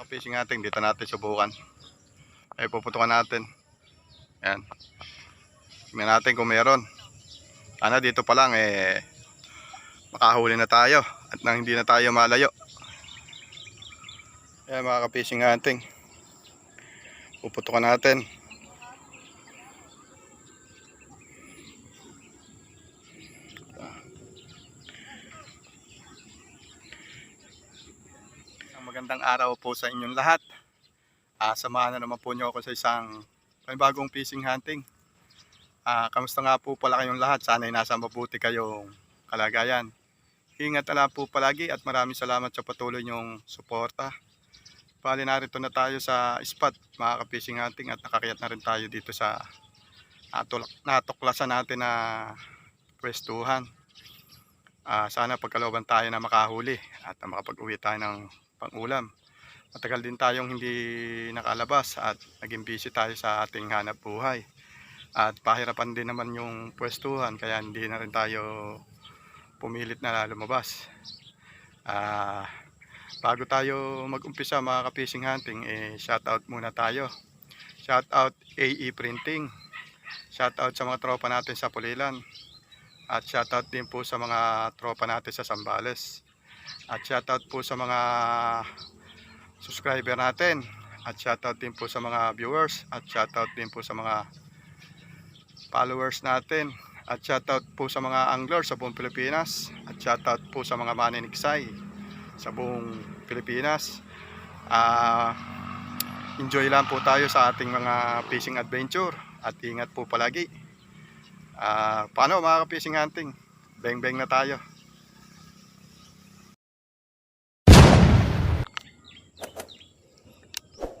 mga fishing natin, dito natin subukan. Ay puputukan natin. Yan. Tingnan natin kung meron. Sana dito pa lang eh makahuli na tayo at nang hindi na tayo malayo. Yan mga ka-fishing natin. Puputukan natin. Isang magandang araw po sa inyong lahat. Ah, samahan na naman po niyo ako sa isang panibagong fishing hunting. Ah, kamusta nga po pala kayong lahat? Sana ay nasa mabuti kayong kalagayan. Ingat na lang po palagi at maraming salamat sa patuloy niyong suporta. Bali narito na tayo sa spot mga ka-fishing hunting at nakakayat na rin tayo dito sa natulak, natuklasan natin na pwestuhan. Ah, sana pagkalooban tayo na makahuli at makapag-uwi tayo ng pangulam. Matagal din tayong hindi nakalabas at naging busy tayo sa ating hanap buhay. At pahirapan din naman yung pwestuhan kaya hindi na rin tayo pumilit na lumabas. Ah, bago tayo mag-umpisa mga ka-fishing hunting, eh, shoutout muna tayo. Shoutout AE Printing. Shoutout sa mga tropa natin sa Pulilan. At shoutout din po sa mga tropa natin sa Sambales. At shoutout po sa mga subscriber natin. At shoutout din po sa mga viewers. At shoutout din po sa mga followers natin. At shoutout po sa mga anglers sa buong Pilipinas. At shoutout po sa mga maniniksay sa buong Pilipinas. Ah, enjoy lang po tayo sa ating mga fishing adventure. At ingat po palagi. Ah, paano mga ka-fishing hunting? Beng-beng na tayo.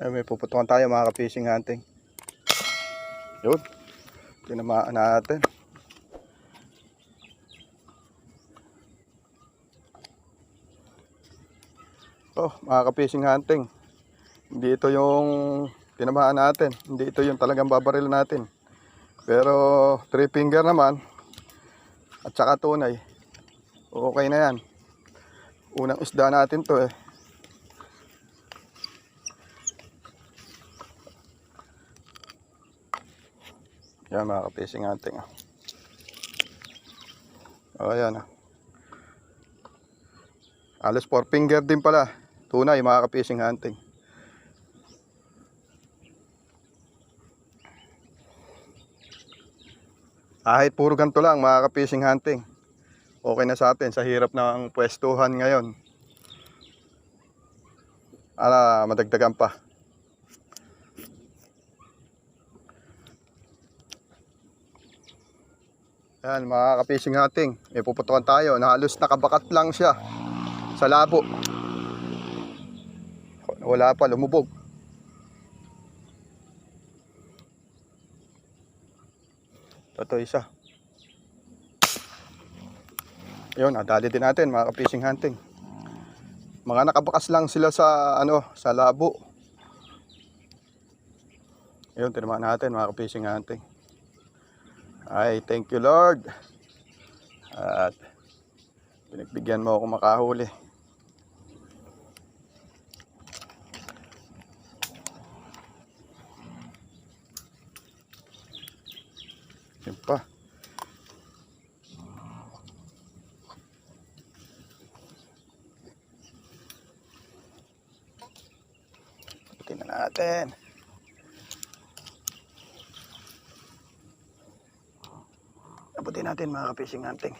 Ay, may puputukan tayo mga ka-fishing hunting. Yun. Tinamaan natin. Oh, mga ka-fishing hunting. Hindi ito yung tinamaan natin. Hindi ito yung talagang babaril natin. Pero three finger naman at saka tunay. Okay na yan. Unang isda natin to eh. Yan mga ka-fishing hunting. ah. O yan ah. Alos four finger din pala. Tunay mga ka-fishing hunting. Kahit puro ganito lang mga ka-fishing hunting. Okay na sa atin sa hirap ng pwestuhan ngayon. Ala, madagdagan pa. Yan mga ka-fishing hunting. May puputukan tayo. Na halos nakabakat lang siya sa labo. Wala pa, lumubog. Ito isa. Yun, nadali din natin mga ka-fishing hunting. Mga nakabakas lang sila sa ano, sa labo. Yun, tinamaan natin mga ka-fishing hunting. Ay, thank you Lord. At pinagbigyan mo ako makahuli. Yun pa. Tingnan natin. Abutin natin mga ka-fishing hunting.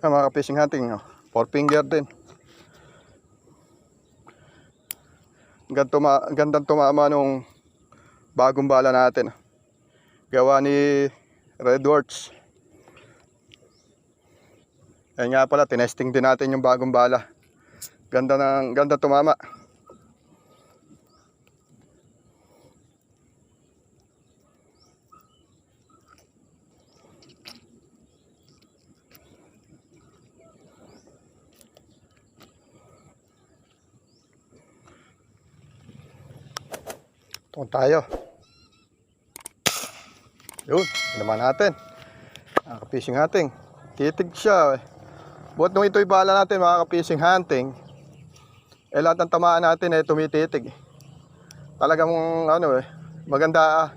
Ah, mga ka-fishing hunting, oh. four finger din. Ganda tuma gandang tumama nung bagong bala natin. Gawa ni Redworks. Ayun nga pala, tinesting din natin yung bagong bala. Ganda ng ganda tumama. Ito tayo. Yun, naman natin. Mga ka-fishing hunting. Titig siya. Eh. Buat nung ito'y bala natin mga ka-fishing hunting, eh lahat ng tamaan natin eh tumititig. Talagang ano eh, maganda ah,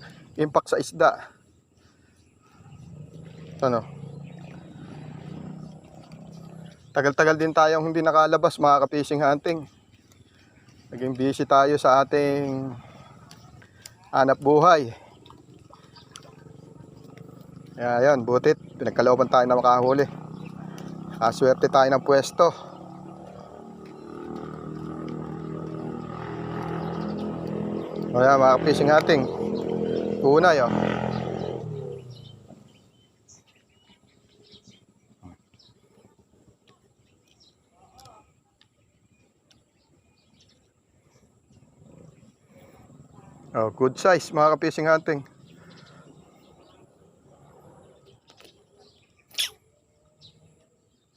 impact sa isda. Ano? Tagal-tagal din tayong hindi nakalabas mga ka-fishing hunting. Naging busy tayo sa ating hanap buhay. Kaya yan, butit. Pinagkalooban tayo na makahuli. Kaswerte tayo ng pwesto. O yan, mga fishing ating. Una yun. Oh, good size mga ka-fishing hunting.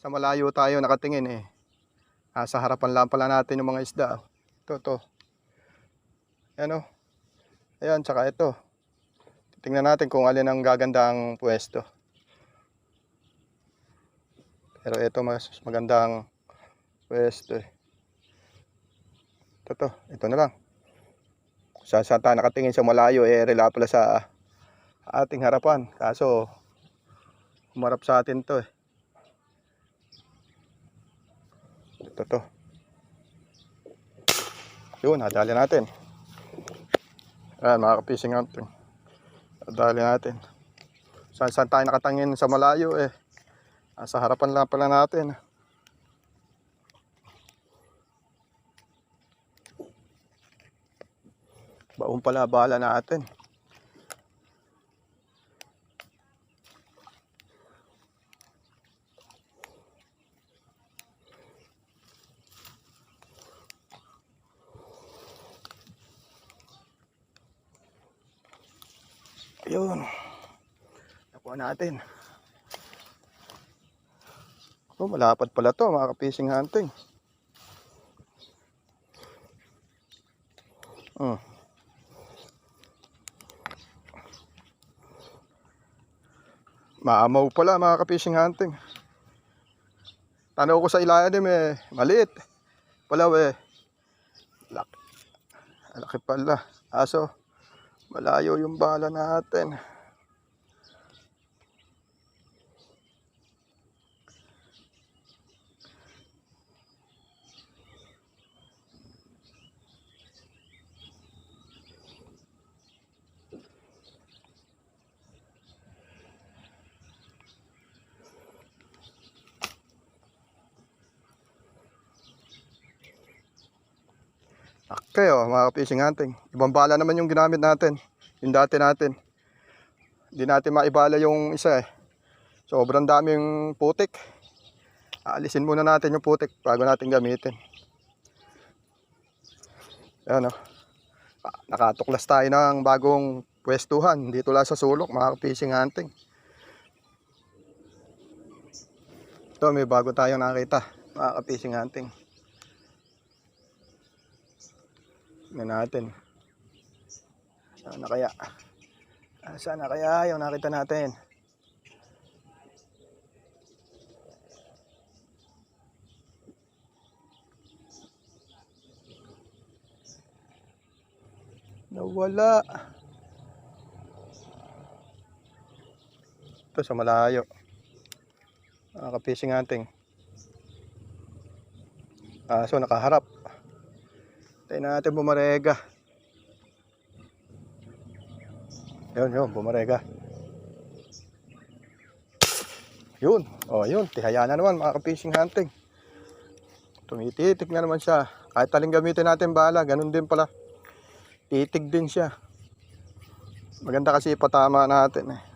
Sa malayo tayo nakatingin eh. Ah, sa harapan lang pala natin yung mga isda. Ito, to. Ayan o. Ayan, tsaka ito. Tingnan natin kung alin ang gagandang pwesto. Pero ito mas magandang pwesto eh. Ito to, ito na lang. Kung saan tayo nakatingin sa malayo eh, rela pala sa ating harapan. Kaso, humarap sa atin to eh. Ito to. Yun, nadali natin. Ayan, mga kapising natin. Nadali natin. Saan saan tayo nakatangin sa malayo eh. Sa harapan lang pala natin. Baon pala bala natin. Ayun. Nakuha natin. Oh, malapad pala to mga ka-fishing hunting. Hmm. Maamaw pala mga ka-fishing hunting. Tanaw ko sa ilalim eh, maliit. Palaw eh. Laki. Laki pala. Aso, malayo yung bala natin. Okay, oh, mga fishing hunting. Ibang bala naman yung ginamit natin. Yung dati natin. Hindi natin maibala yung isa eh. Sobrang daming putik. Aalisin muna natin yung putik bago natin gamitin. Ayan oh. Ah, Nakatuklas tayo ng bagong pwestuhan dito lang sa sulok mga fishing hunting. Ito may bago tayong nakita mga fishing hunting. Tingnan natin. Sana kaya? Ah, Sana kaya yung nakita natin? Nawala. Ito sa malayo. Nakaka-fishing hunting. Ah, so nakaharap. Tayo natin bumarega. Yun, yun, bumarega. Yun, oh yun, tihaya na naman mga ka-fishing hunting. Tumititik na naman siya. Kahit taling gamitin natin bala, ganun din pala. Titig din siya. Maganda kasi ipatama natin eh.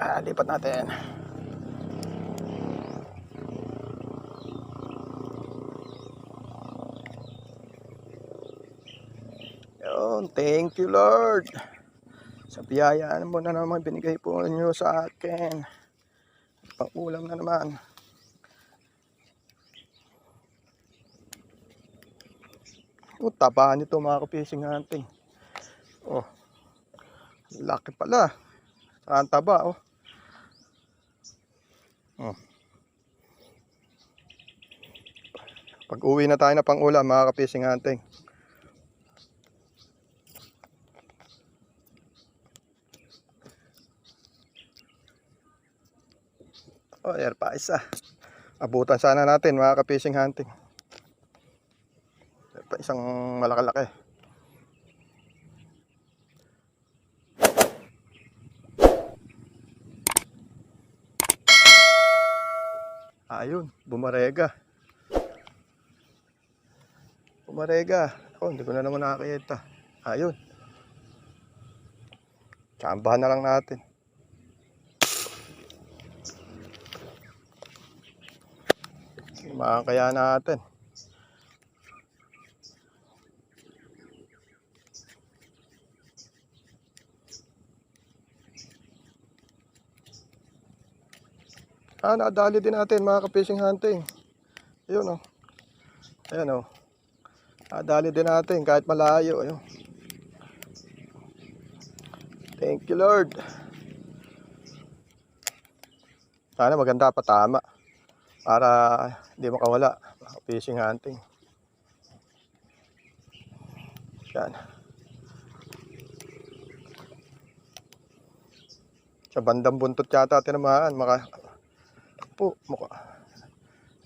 Ah, lipat natin. Yun, thank you Lord. Sa biyayaan mo na naman binigay po niyo sa akin. Pang na naman. Oh, taba nito mga kapising hunting. Oh, laki pala. Saan taba oh. Oh. Pag uwi na tayo na pang ulam mga kapising hunting. Oh, air pa isa. Abutan sana natin mga kapising hunting. Ayan pa isang malakalaki. Ayun, bumarega. Bumarega. Oh, hindi ko na naman nakakita. Ayun. Tsambahan na lang natin. Makakaya natin. Ah, nadali din natin mga ka-fishing hunting. Ayun oh. Ayan oh. Nadali din natin kahit malayo. Ayun. Thank you Lord. Sana maganda pa tama. Para hindi makawala. Mga fishing hunting. Yan. Sa bandang buntot yata tinamaan. Maka, po, mukha.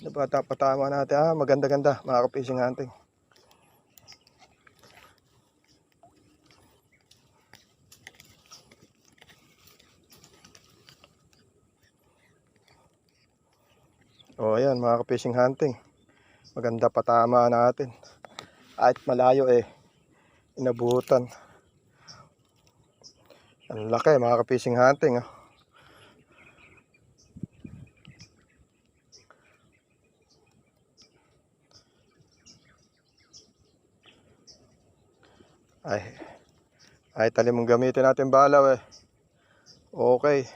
Ano ba tapatama natin? Ah, maganda-ganda, mga ka-fishing hunting. O, oh, ayan, mga ka-fishing hunting. Maganda patama natin. Kahit malayo eh, inabutan. Ang laki, mga ka-fishing hunting. Ah. Ay, ay tali mong gamitin natin balaw eh. Okay.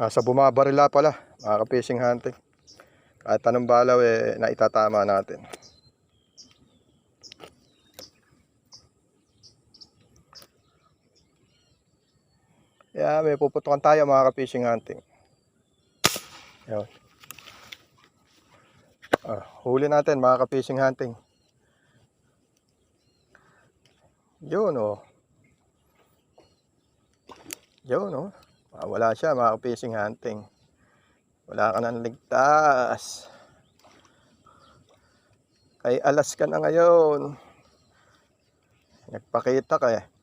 Ah, sa bumabarila pala, mga ka-fishing hunting. Kahit anong balaw eh, naitatama natin. Yeah, may puputukan tayo mga ka-fishing hunting. Yun. Ah, huli natin mga ka-fishing hunting. Yun oh. Yun oh. Ah, wala siya mga ka-fishing hunting. Wala ka nang ligtas. Kay alas ka na ngayon. Nagpakita ka eh.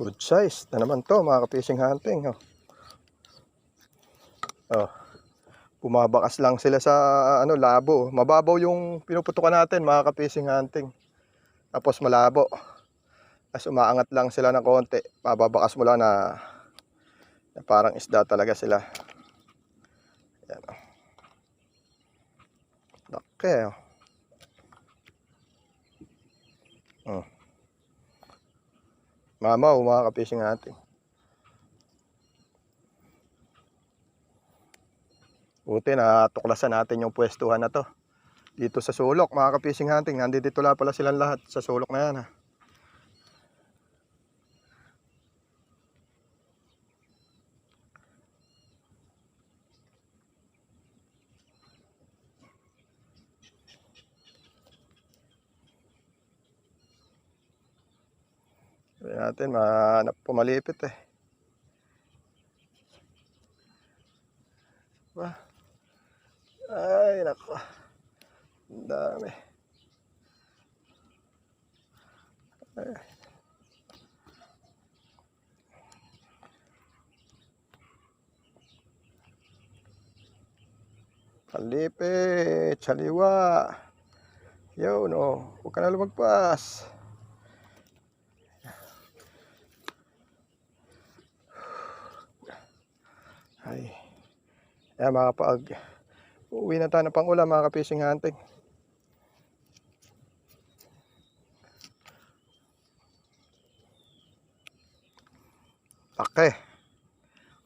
Good size na naman to mga ka-fishing hunting. Oh. oh. Bumabakas lang sila sa ano labo. Mababaw yung pinuputukan natin mga ka-fishing hunting. Tapos malabo. Tapos umaangat lang sila ng konti. Pababakas mo na, na parang isda talaga sila. Yan. oh. Laki. Oh. Mamaw, mga ka-fishing natin. Buti na tuklasan natin yung pwestuhan na to. Dito sa sulok, mga ka-fishing hunting. Nandito pala silang lahat sa sulok na yan. Ha. natin, mahanap po malipit eh. Diba? Ay, nako. Ang dami. Ay. Palipit, saliwa. Yun, oh. Huwag ka na lumagpas. Huwag Ay. Ayan mga kapag uwi na tayo ng pangulam mga kapising hunting. Okay.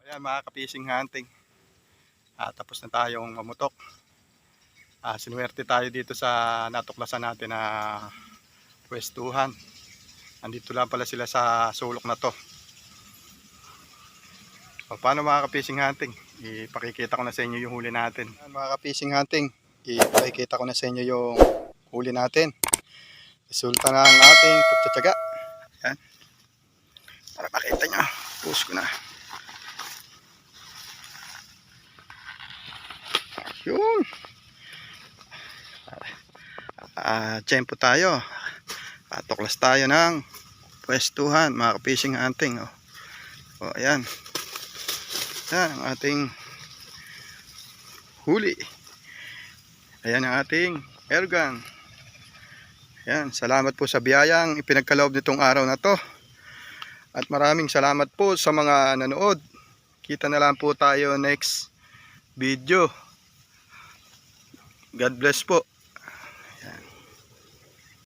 Ayan mga kapising hunting. Ah, tapos na tayong mamutok. Ah, sinuwerte tayo dito sa natuklasan natin na pwestuhan. Andito lang pala sila sa sulok na to. O, paano mga kapising hunting? Ipakikita ko na sa inyo yung huli natin. Ayan, mga kapising hunting, ipakikita ko na sa inyo yung huli natin. Resulta ng ating pagtsatsaga. Ayan. Para makita nyo. Post ko na. Yun. Ah, tiyempo tayo. Ah, tuklas tayo ng pwestuhan, mga fishing hunting. Oh. Oh, ayan. Ayan ang ating huli. Ayan ang ating airgun. Ayan, salamat po sa biyayang ipinagkaloob nitong araw na to. At maraming salamat po sa mga nanood. Kita na lang po tayo next video. God bless po.